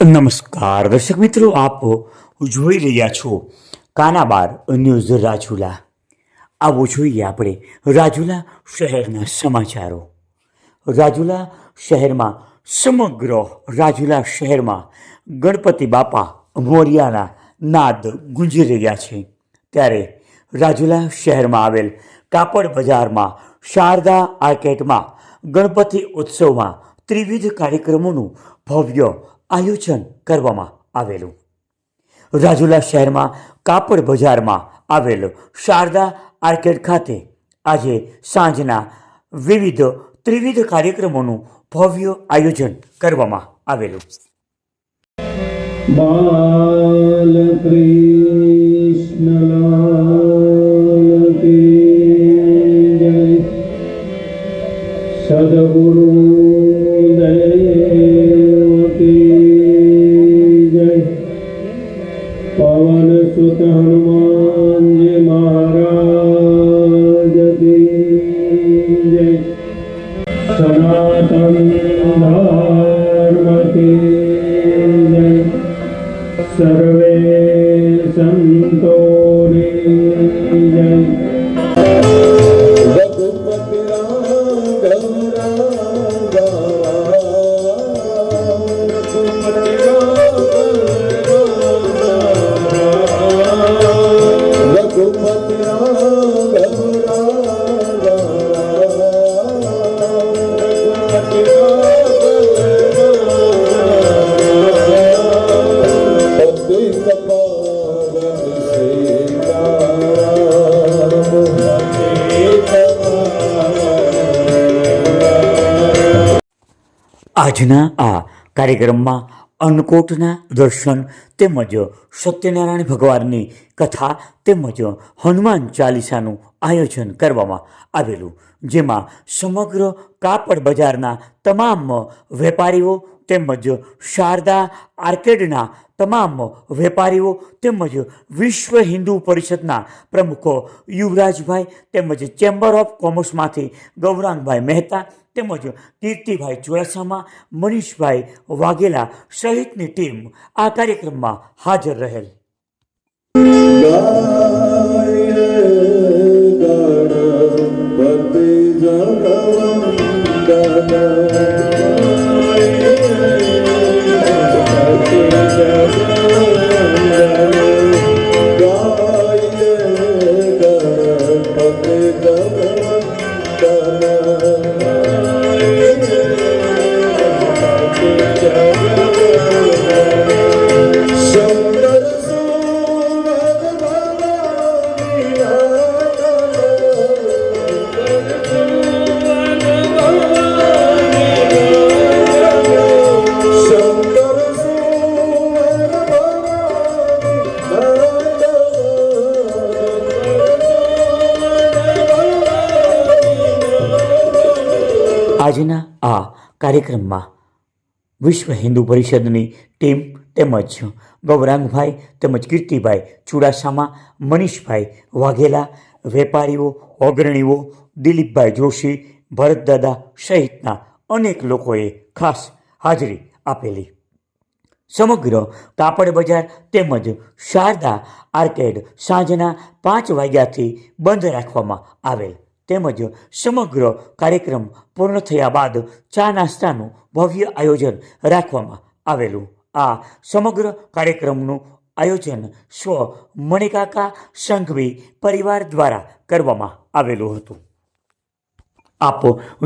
નમસ્કાર, દર્શક મિત્રો, આપ જોઈ રહ્યા છો કાનાબાર ન્યૂઝ રાજુલા. આવો જોઈએ આપણે રાજુલા શહેરના સમાચારો. રાજુલા શહેરમાં સમગ્ર રાજુલા શહેરમાં ગણપતિ બાપા મોરિયાના નાદ ગુંજી રહ્યા છે. ત્યારે રાજુલા શહેરમાં આવેલ કાપડ બજારમાં શારદા આર્કેટમાં ગણપતિ ઉત્સવમાં ત્રિવિધ કાર્યક્રમોનું ભવ્ય આયોજન કરવામાં આવેલું. રાજુલા શહેરમાં કાપડ બજારમાં આવેલ શારદા આર્કેડ ખાતે આજે સાંજના વિવિધ ત્રિવિધ કાર્યક્રમોનું ભવ્ય આયોજન કરવામાં આવેલું. બાલકૃષ્ણલાલ આજના આ કાર્યક્રમમાં અન્નકોટના દર્શન તેમજ સત્યનારાયણ ભગવાનની કથા તેમજ હનુમાન ચાલીસાનું આયોજન કરવામાં આવેલું, જેમાં સમગ્ર કાપડ બજારના તમામ વેપારીઓ તેમજ શારદા આર્કેડના તમામ વેપારીઓ તેમજ વિશ્વ હિન્દુ પરિષદના પ્રમુખો યુવરાજભાઈ તેમજ ચેમ્બર ઓફ કોમર્સમાંથી ગૌરાંગભાઈ મહેતા તેમજ કીર્તિભાઈ ચુડાસમા, મનીષભાઈ વાઘેલા સહિતની ટીમ આ કાર્યક્રમમાં હાજર રહેલ. ગણપતિ આજના આ કાર્યક્રમમાં વિશ્વ હિન્દુ પરિષદની ટીમ તેમજ ગૌરાંગભાઈ તેમજ કીર્તિભાઈ ચુડાસામા, મનીષભાઈ વાઘેલા, વેપારીઓ, અગ્રણીઓ, દિલીપભાઈ જોશી, ભરતદાદા સહિતના અનેક લોકોએ ખાસ હાજરી આપેલી. સમગ્ર કાપડ બજાર તેમજ શારદા આર્કેડ સાંજના પાંચ વાગ્યાથી બંધ રાખવામાં આવેલ. તેમજ સમગ્ર કાર્યક્રમ પૂર્ણ થયા બાદ ચા નાસ્તાનું ભવ્ય આયોજન રાખવામાં આવેલું. આ સમગ્ર કાર્યક્રમનું આયોજન સ્વ મણિકાકા સંઘવી પરિવાર દ્વારા કરવામાં આવેલું હતું. આપ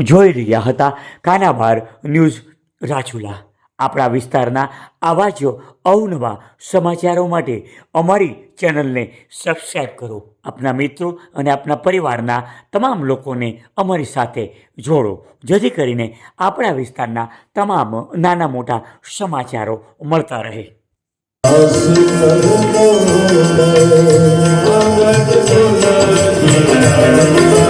જોઈ રહ્યા હતા કાનાબાર ન્યૂઝ રાજુલા. આપણા વિસ્તારના આવા જ અવનવા સમાચારો માટે અમારી ચેનલને સબસ્ક્રાઈબ કરો. આપના મિત્રો અને આપના પરિવારના તમામ લોકોને અમારી સાથે જોડો. જેથી કરીને આપણા વિસ્તારના તમામ નાના મોટા સમાચારો મળતા રહે. બસ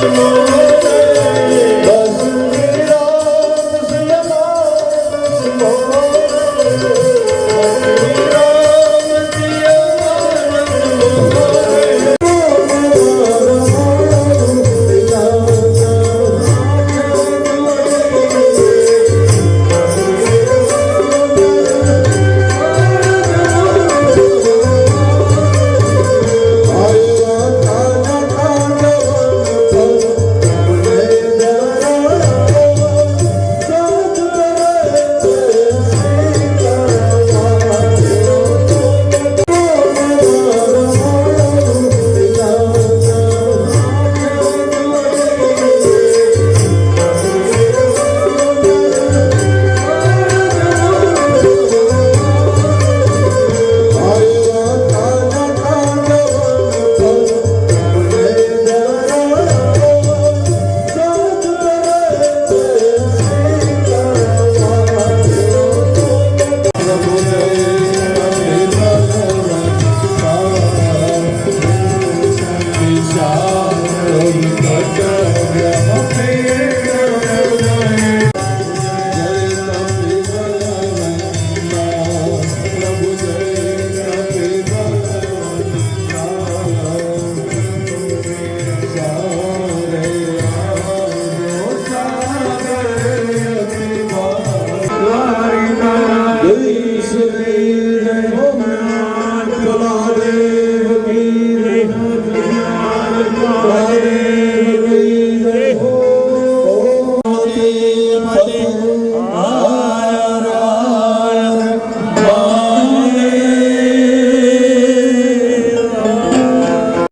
Oh.